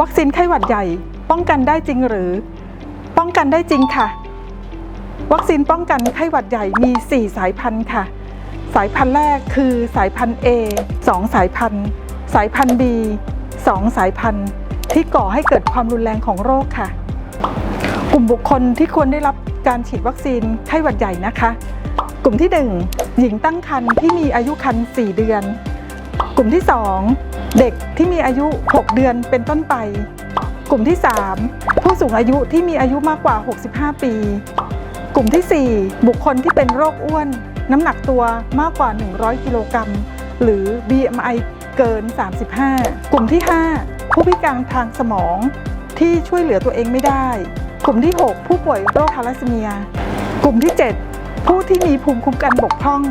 วัคซีนไข้หวัดใหญ่ป้องกันได้จริงหรือ ป้องกันได้จริงค่ะ วัคซีนป้องกันไข้หวัดใหญ่มี 4 สายพันธุ์ค่ะ สายพันธุ์แรกคือสายพันธุ์ A 2 สายพันธุ์ สายพันธุ์ B 2 สายพันธุ์ ที่ก่อให้เกิดความรุนแรงของโรคค่ะ กลุ่มบุคคลที่ควรได้รับการฉีดวัคซีนไข้หวัดใหญ่นะคะ กลุ่มที่ 1 หญิงตั้งครรภ์ที่มีอายุครรภ์4เดือน กลุ่มที่ 2 เด็กที่มีอายุ 6 เดือนเป็นต้นไป กลุ่มที่ 3 ผู้สูงอายุที่มีอายุมากกว่า 65 ปี กลุ่มที่ 4 บุคคลที่เป็นโรคอ้วน น้ำหนักตัวมากกว่า 100 กิโลกรัม หรือ BMI เกิน 35 กลุ่มที่ 5 ผู้พิการทางสมองที่ช่วยเหลือตัวเองไม่ได้ กลุ่มที่ 6 ผู้ป่วยโรคทาลัสซีเมีย กลุ่มที่ 7 ผู้ที่มีภูมิคุ้มกันบกพร่อง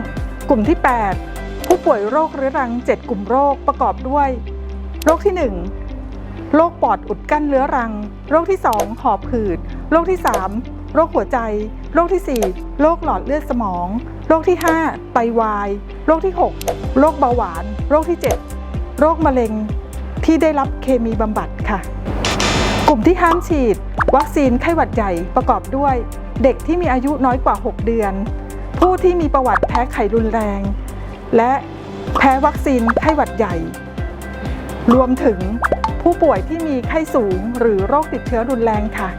กลุ่มที่ 8 ผู้ป่วยโรคเรื้อรัง 7 กลุ่มโรคประกอบด้วย โรคที่ 1 โรคปอดอุดกั้นเรื้อรัง โรคที่ 2 หอบหืด โรคที่ 3 โรคหัวใจ โรคที่ 4 โรคหลอดเลือดสมอง โรคที่ 5 ไตวาย โรคที่ 6 โรคเบาหวาน โรคที่ 7 โรคมะเร็งที่ได้รับเคมีบำบัดค่ะ กลุ่มที่ห้ามฉีด วัคซีนไข้หวัดใหญ่ประกอบด้วย เด็กที่มีอายุน้อยกว่า 6 เดือน ผู้ที่มีประวัติแพ้ไข้รุนแรง และแพ้วัคซีนไข้หวัดใหญ่ รวมถึงผู้ป่วยที่มีไข้สูงหรือโรคติดเชื้อรุนแรงค่ะ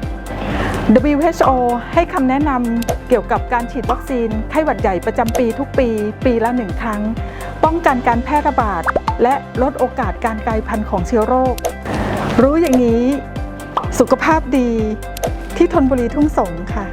WHO ให้คำแนะนำเกี่ยวกับการฉีดวัคซีนไข้หวัดใหญ่ประจำปีทุกปี ปีละหนึ่งครั้ง ป้องกันการแพร่ระบาด และลดโอกาสการกลายพันธุ์ของเชื้อโรค รู้อย่างนี้ สุขภาพดีที่ทนบุรีทุ่งสงค่ะ